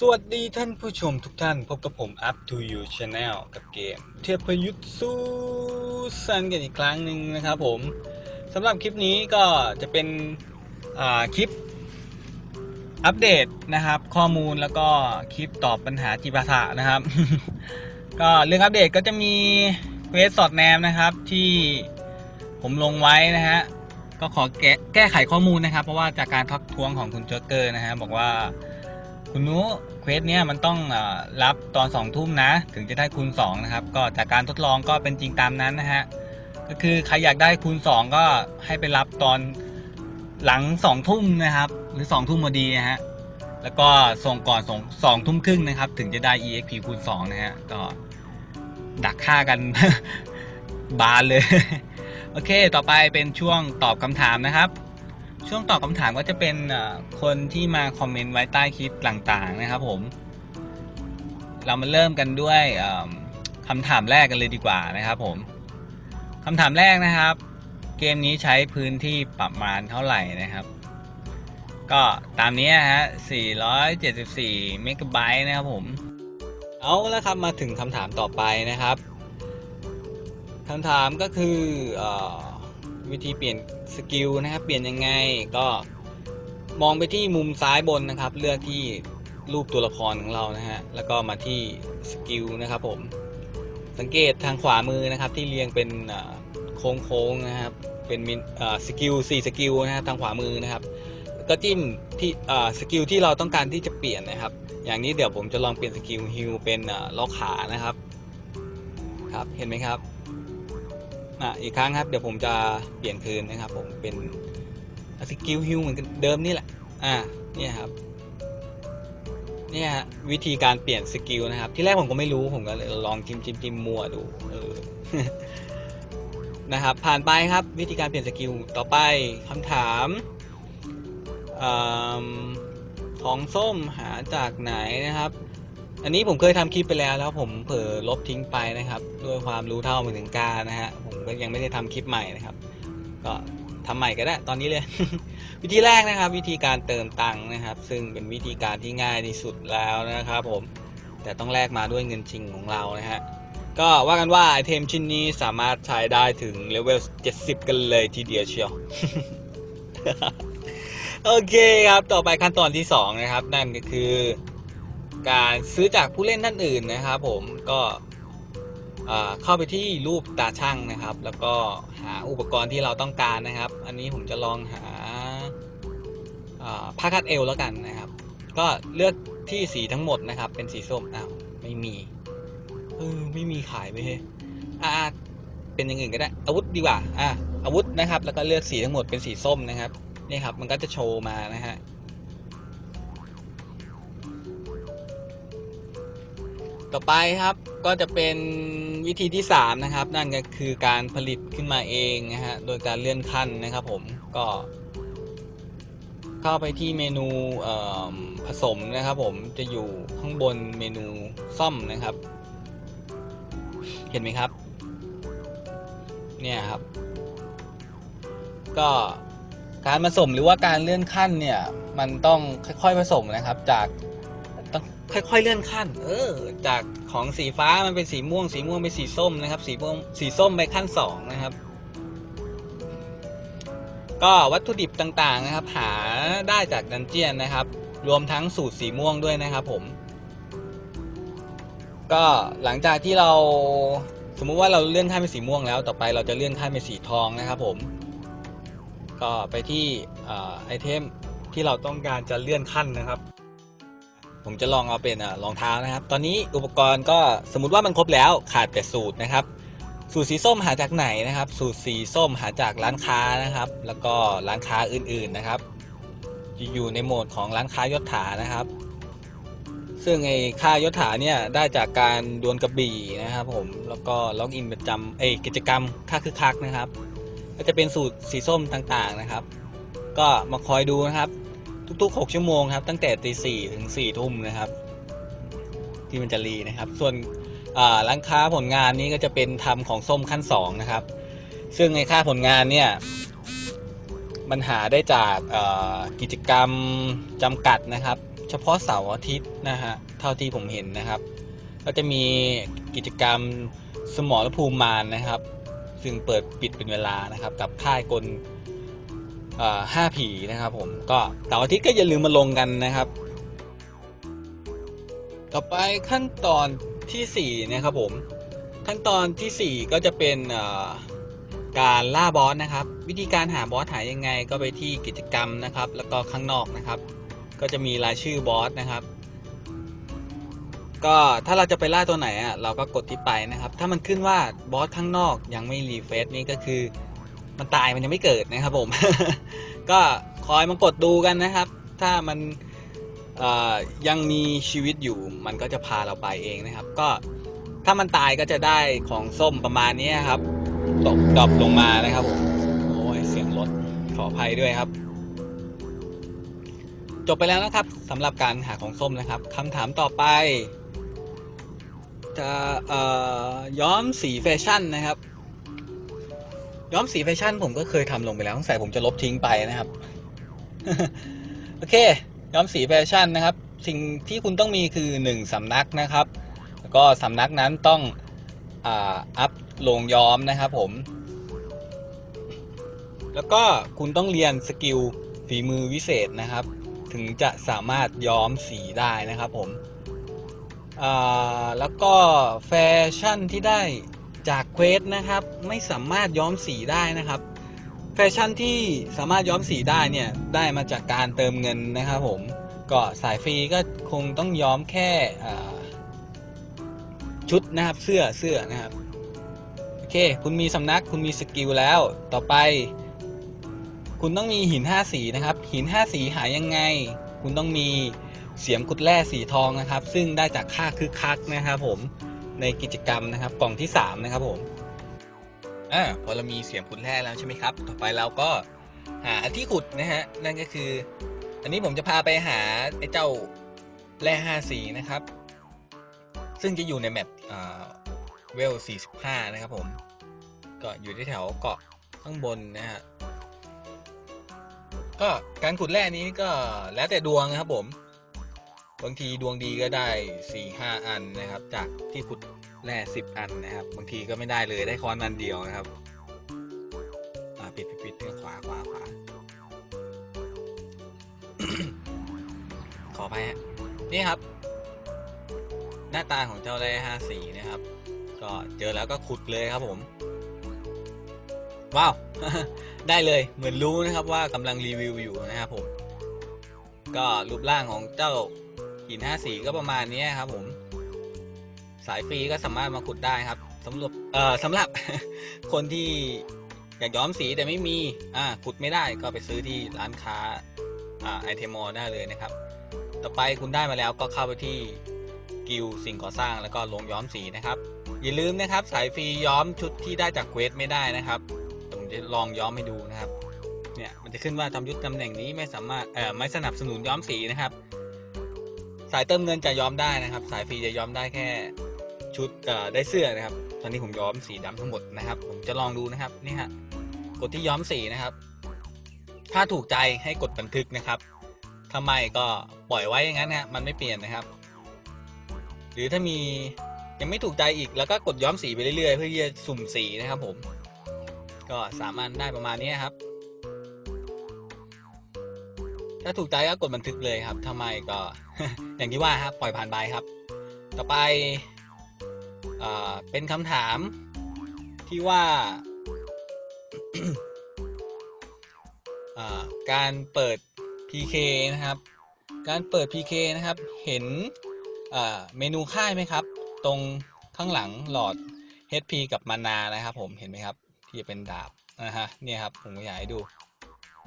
สวัสดีท่านผู้ชมทุกท่าน พบกับผม Up to You Channel กับเกม เทพยุทธสู้สันกันอีกครั้งหนึ่งนะครับผมสำหรับคลิปนี้ก็จะเป็นคลิปอัปเดตนะครับ ข้อมูลแล้วก็คลิปตอบปัญหาจิปาถะนะครับ ก็เรื่องอัปเดตก็จะมีเควสสอดแนมนะครับที่ผมลงไว้นะฮะก็ขอแก้แก้ไขข้อมูลนะครับ เพราะว่าจากการทักท้วงของคุณโจ๊กเกอร์นะฮะบอกว่า คุณนุเควสเนี้ยมันต้องอรับตอนสองทุ่มนะ ถึงจะได้คูณ2นะครับ ก็จากการทดลองก็เป็นจริงตามนั้นนะฮะ ก็คือใครอยากได้คูณ 2 ก็ให้ไปรับตอนหลัง2ทุ่มนะครับ หรือ2ทุ่มพอดีนะฮะ แล้วก็ส่งก่อนส่งสองทุ่มครึ่งนะครับ ถึงจะได้ exp คูณ2นะฮะ ก็ดักฆ่ากันบานเลย โอเค ต่อไปเป็นช่วงตอบคำถามนะครับ ช่วงตอบคำถามก็จะเป็นคนที่มาคอมเมนต์ไว้ใต้คลิปต่างๆนะครับผม เรามาเริ่มกันด้วยคำถามแรกกันเลยดีกว่านะครับผมคำถามแรกนะครับ เกมนี้ใช้พื้นที่ประมาณเท่าไหร่นะครับ ก็ตามนี้ฮะ 474 เมกะไบต์นะครับผม เอาแล้วครับมาถึงคำถามต่อไปนะครับคำถามก็คืออ วิธีเปลี่ยนสกิลนะครับ เปลี่ยนยังไงก็มองไปที่มุมซ้ายบนนะครับ เลือกที่รูปตัวละครของเรานะฮะแล้วก็มาที่สกิลนะครับผมสังเกตทางขวามือนะครับที่เรียงเป็นโค้งๆนะครับเป็นมินสกิลสี่สกิลนะครับทางขวามือนะครับ ก็จิ้มที่สกิลที่เราต้องการที่จะเปลี่ยนนะครับ อย่างนี้เดี๋ยวผมจะลองเปลี่ยนสกิลฮิลเป็นล็อกขานะครับครับเห็นไหมครับ อะอีกครั้งครับ เดี๋ยวผมจะเปลี่ยนคืนนะครับ ผมเป็นสกิลฮิลเหมือนเดิมนี่แหละ อ่าเนี่ยครับเนี่ยฮะวิธีการเปลี่ยนสกิลนะครับ ที่แรกผมก็ไม่รู้ผมก็เลยลองจิ้มจิ้มจิ้มมั่วดูเออนะครับ ผ่านไปครับวิธีการเปลี่ยนสกิลต่อไปคำถามอมของส้มหาจากไหนนะครับ อันนี้ผมเคยทำคลิปไปแล้วแล้วผมเผลอลบทิ้งไปนะครับ ด้วยความรู้เท่าไม่ถึงการนะฮะผมก็ยังไม่ได้ทำคลิปใหม่นะครับ ก็ทำใหม่ก็ได้ตอนนี้เลย วิธีแรกนะครับ วิธีการเติมตังค์นะครับ ซึ่งเป็นวิธีการที่ง่ายที่สุดแล้วนะครับ ผมแต่ต้องแลกมาด้วยเงินจริงของเรานะฮะก็ว่ากันว่าไอเทมชิ้นนี้สามารถใช้ได้ถึงเลเวล 70 กันเลยทีเดียวเชียวโอเคครับ ต่อไปขั้นตอนที่ 2 นะครับ นั่นก็คือ การซื้อจากผู้เล่นท่านอื่นนะครับ ผมก็เข้าไปที่รูปตาช่างนะครับ แล้วก็หาอุปกรณ์ที่เราต้องการนะครับ อันนี้ผมจะลองหาผ้าคาดเอวแล้วกันนะครับ ก็เลือกที่สีทั้งหมดนะครับ เป็นสีส้มอ้าวไม่มีเออไม่มีขายไปเฮ้อ่าเป็นอย่างอื่นก็ได้ อาวุธดีกว่าอ่าอาวุธนะครับ แล้วก็เลือกสีทั้งหมดเป็นสีส้มนะครับนี่ครับ มันก็จะโชว์มานะฮะ ต่อไปครับก็จะเป็นวิธีที่ 3 นะครับ นั่นก็คือการผลิตขึ้นมาเองนะฮะโดยการเลื่อนขั้นนะครับผมก็เข้าไปที่เมนูผสมนะครับ ผมจะอยู่ข้างบนเมนูซ่อมนะครับ เห็นไหมครับ เนี่ยครับ ก็การผสมหรือว่าการเลื่อนขั้นเนี่ย มันต้องค่อยๆผสมนะครับ จาก ค่อยๆเลื่อนขั้น เออ จากของสีฟ้ามันเป็นสีม่วง สีม่วงเป็นสีส้มนะครับ สีม่วงสีส้มไปขั้นสองนะครับ ก็วัตถุดิบต่างๆนะครับ หาได้จากดันเจียนนะครับ รวมทั้งสูตรสีม่วงด้วยนะครับ ผม ก็หลังจากที่เราสมมุติว่าเราเลื่อนขั้นเป็นสีม่วงแล้ว ต่อไปเราจะเลื่อนขั้นเป็นสีทองนะครับ ผม ก็ไปที่ไอเทมที่เราต้องการจะเลื่อนขั้นนะครับ ผมจะลองเอาเป็นรองเท้านะครับ ตอนนี้อุปกรณ์ก็สมมติว่ามันครบแล้วขาดแต่สูตรนะครับ สูตรสีส้มหาจากไหนนะครับ สูตรสีส้มหาจากร้านค้านะครับ แล้วก็ร้านค้าอื่นๆนะครับ อยู่ในโหมดของร้านค้ายศถานะครับ ซึ่งไอ้ค่ายศถาเนี่ยได้จากการดวลกระบี่นะครับผมแล้วก็ล็อกอินประจำเอกิจกรรมค่าคือคักนะครับ ก็จะเป็นสูตรสีส้มต่างๆนะครับ ก็มาคอยดูนะครับ ทุกๆ 6 ชั่วโมงครับ ตั้งแต่ตีสี่ถึง4ทุ่มนะครับ ที่มันจะรีนะครับ ส่วนร้านค้าผลงานนี้ก็จะเป็นทำของส้มขั้น2นะครับ ซึ่งในค่าผลงานเนี่ยมันหาได้จากกิจกรรมจำกัดนะครับ เฉพาะเสาร์อาทิตย์นะฮะเท่าที่ผมเห็นนะครับ ก็จะมีกิจกรรมสมรภูมิมารนะครับ ซึ่งเปิดปิดเป็นเวลานะครับ กับค่ายกล ห้าผีนะครับผมก็เสาร์อาทิตย์ก็อย่าลืมมาลงกันนะครับ ต่อไปขั้นตอนที่สี่นะครับผมขั้นตอนที่สี่ก็จะเป็นการล่าบอสนะครับ วิธีการหาบอสหายังไงก็ไปที่กิจกรรมนะครับ แล้วก็ข้างนอกนะครับ ก็จะมีรายชื่อบอสนะครับ ก็ถ้าเราจะไปล่าตัวไหนอะเราก็กดที่ไปนะครับ ถ้ามันขึ้นว่าบอสข้างนอกยังไม่รีเฟซนี่ก็คือ มันตายมันยังไม่เกิดนะครับผม ก็คอยมากดดูกันนะครับ ถ้ามันยังมีชีวิตอยู่มันก็จะพาเราไปเองนะครับ ก็ถ้ามันตายก็จะได้ของส้มประมาณนี้ครับตกดรอปลงมานะครับผมโอ้ยเสียงรถขออภัยด้วยครับ จบไปแล้วนะครับสำหรับการหาของส้มนะครับคำถามต่อไป จะย้อมสีแฟชั่นนะครับ ย้อมสีแฟชั่นผมก็เคยทำลงไปแล้วสงสัยผมจะลบทิ้งไปนะครับ โอเค ย้อมสีแฟชั่นนะครับ สิ่งที่คุณต้องมีคือหนึ่งสำนักนะครับ แล้วก็สำนักนั้นต้องอ,อัพลงย้อมนะครับผม แล้วก็คุณต้องเรียนสกิลฝีมือวิเศษนะครับ ถึงจะสามารถย้อมสีได้นะครับผมแล้วก็แฟชั่นที่ได้ จากเควสนะครับ ไม่สามารถย้อมสีได้นะครับ แฟชั่นที่สามารถย้อมสีได้เนี่ย ได้มาจากการเติมเงินนะครับผม ก็สายฟรีก็คงต้องย้อมแค่ชุดนะครับเสื้อเสื้อนะครับ โอเค คุณมีสำนักคุณมีสกิลแล้ว ต่อไป คุณต้องมีหิน 5 สีนะครับ หิน 5 สีหายังไง คุณต้องมีเสียมขุดแร่สีทองนะครับ ซึ่งได้จากค่าคึกคักนะครับผม ในกิจกรรมนะครับ กล่องที่ 3 นะครับผมอ่าพอเรามีเสียมขุดแร่แล้วใช่ไหมครับ ต่อไปเราก็หาที่ขุดนะฮะนั่นก็คือ อันนี้ผมจะพาไปหาไอ้เจ้าแร่5สีนะครับ ซึ่งจะอยู่ในแมปอ่าเวล 45 นะครับผม ก็อยู่ที่แถวเกาะข้างบนนะฮะก็การขุดแร่นี้ก็แล้วแต่ดวงนะครับผม บางทีดวงดีก็ได้สี่ห้าอันนะครับ จากที่ขุดแร่สิบอันนะครับ บางทีก็ไม่ได้เลยได้ค้อนอันเดียวนะครับอ่าปิดปิดปิดเรื่องขวาขวาขวาขอไปฮะนี่ครับ หน้าตาของเจ้าแร่ห้าสีนะครับ ก็เจอแล้วก็ขุดเลยครับผมว้าว ได้เลยเหมือนรู้นะครับว่ากำลังรีวิวอยู่นะครับผม ก็รูปร่างของเจ้า หินห้าสีก็ประมาณนี้ครับ ผม สายฟรีก็สามารถมาขุดได้ครับสำหรับเอ่อสำหรับคนที่อยากย้อมสีแต่ไม่มีอ่าขุดไม่ได้ก็ไปซื้อที่ร้านค้าอ่าไอเทมอลได้เลยนะครับ ต่อไปคุณได้มาแล้วก็เข้าไปที่กิลสิ่งก่อสร้างแล้วก็ลงย้อมสีนะครับ อย่าลืมนะครับ สายฟรีย้อมชุดที่ได้จากเควสไม่ได้นะครับผมจะลองย้อมให้ดูนะครับ เนี่ยมันจะขึ้นว่าทำยุทธตำแหน่งนี้ไม่สามารถเอ่อไม่สนับสนุนย้อมสีนะครับ สายเติมเงินจะย้อมได้นะครับ สายฟรีจะย้อมได้แค่ชุดได้เสื้อนะครับ ตอนนี้ผมย้อมสีดำทั้งหมดนะครับ ผมจะลองดูนะครับนี่ฮะกดที่ย้อมสีนะครับ ถ้าถูกใจให้กดบันทึกนะครับถ้าไมก็ปล่อยไว้อย่างนั้นนะมันไม่เปลี่ยนนะครับ หรือถ้ามียังไม่ถูกใจอีกแล้วก็กดย้อมสีไปเรื่อยๆ เพื่อที่จะสุ่มสีนะครับ ผม ก็สามารถได้ประมาณนี้ครับ ถ้าถูกใจก็กดบันทึกเลยครับถ้าไมก็ อย่างที่ว่าครับปล่อยผ่านไปครับ ต่อไปอเป็นคำถามที่ว่าการเปิด PK นะครับ การเปิด PK นะครับ เห็นเมนูค่ายไหมครับ ตรงข้างหลังหลอด HP กับมานานะครับ ผมเห็นไหมครับ ที่เป็นดาบนะฮะเนี่ยครับผมอยากให้ดู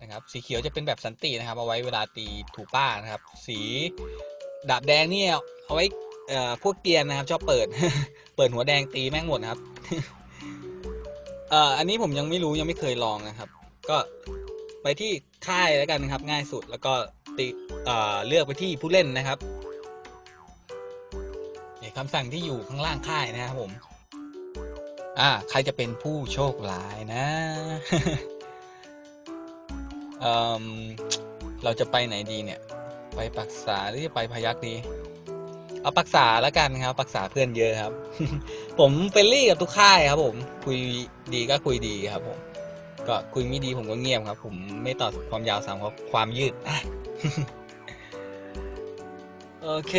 นะครับสีเขียวจะเป็นแบบสันตินะครับเอาไว้เวลาตีถูป้านะครับ สีดาบแดงเนี่ยเอาไว้พวกเกียนนะครับชอบเปิด เปิดหัวแดงตีแม่งหมดนะครับเอ่ออันนี้ผมยังไม่รู้ยังไม่เคยลองนะครับ ก็ไปที่ค่ายแล้วกันนะครับ ง่ายสุดแล้วก็ติเอ่อเลือกไปที่ผู้เล่นนะครับคำสั่งที่อยู่ข้างล่างค่ายนะครับผม อ่า ใครจะเป็นผู้โชคร้ายนะ เเราจะไปไหนดีเนี่ย ไปปักษาหรือจะไปพยักดี เอาปักษาแล้วกันครับปักษาเพื่อนเยอะครับ ผมเฟรนลี่กับทุกค่ายครับ ผมคุยดีก็คุยดีครับผมก็คุยไม่ดีผมก็เงียบครับ ผมไม่ต่อความยาวสามครับความยืดโอเค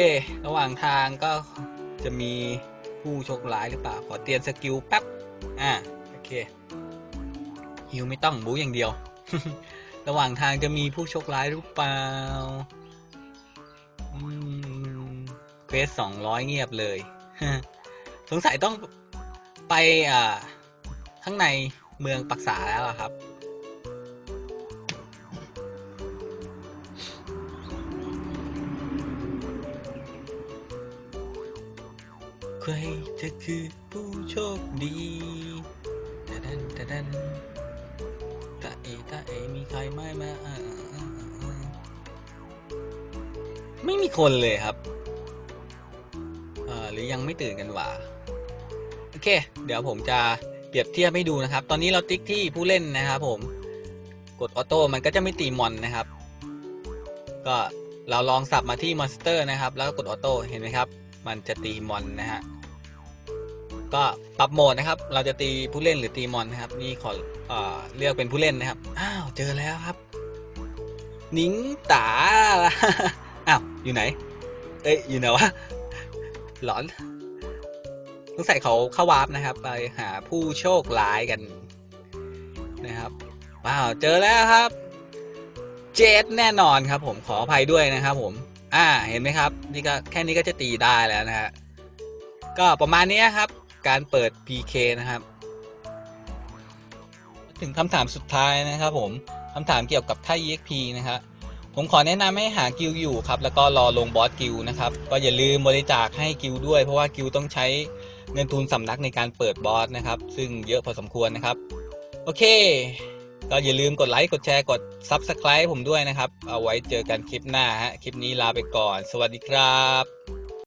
ระหว่างทางก็จะมีผู้โชคร้ายหรือเปล่า ขอเตรียมสกิลแป๊บ อ่า โอเคฮิวไม่ต้องบู๊อย่างเดียว ระหว่างทางจะมีผู้โชคร้ายหรือเปล่าเควสสองร้อยเงียบเลย สงสัยต้องไปอ่าข้างในเมืองปักษาแล้วครับ ใครจะคือผู้โชคดีตะดันดัน ตะเอมีใครไหมมาอ่าอ่าไม่มีคนเลยครับหรือยังไม่ตื่นกันวะโอเค เดี๋ยวผมจะเปรียบเทียบให้ดูนะครับ ตอนนี้เราติ๊กที่ผู้เล่นนะครับผม กดออโต้มันก็จะไม่ตีมอนนะครับ ก็เราลองสับมาที่มอนสเตอร์นะครับ แล้วก็กดออโต้เห็นไหมครับ มันจะตีมอนนะฮะ ก็ปรับโหมดนะครับ เราจะตีผู้เล่นหรือตีมอนนะครับ นี่ขอเอ่อเลือกเป็นผู้เล่นนะครับ อ้าว เจอแล้วครับ นิงตา อ้าว อยู่ไหน เอ้ย อยู่ไหนวะ หลอนสงใสัยเขาเข้าวาร์ปนะครับ ไปหาผู้โชคร้ายกันนะครับว้าวเจอแล้วครับ เจดแน่นอนครับ ผมขออภัยด้วยนะครับ ผม อ่า เห็นไหมครับ นี่ก็แค่นี้ก็จะตีได้แล้วนะฮะก็ประมาณนี้ครับ การเปิด PK นะครับ ถึงคำถามสุดท้ายนะครับผมคำถามเกี่ยวกับท่า EXP นะครับผมขอแนะนำให้หากิลอยู่ครับ แล้วก็รอลงบอสกิลนะครับ ก็อย่าลืมบริจาคให้กิลด้วย เพราะว่ากิลต้องใช้เงินทุนสำนักในการเปิดบอสนะครับ ซึ่งเยอะพอสมควรนะครับ โอเค ก็อย่าลืมกดไลค์ กดแชร์ กด Subscribe ผมด้วยนะครับ เอาไว้เจอกันคลิปหน้าฮะ คลิปนี้ลาไปก่อน สวัสดีครับ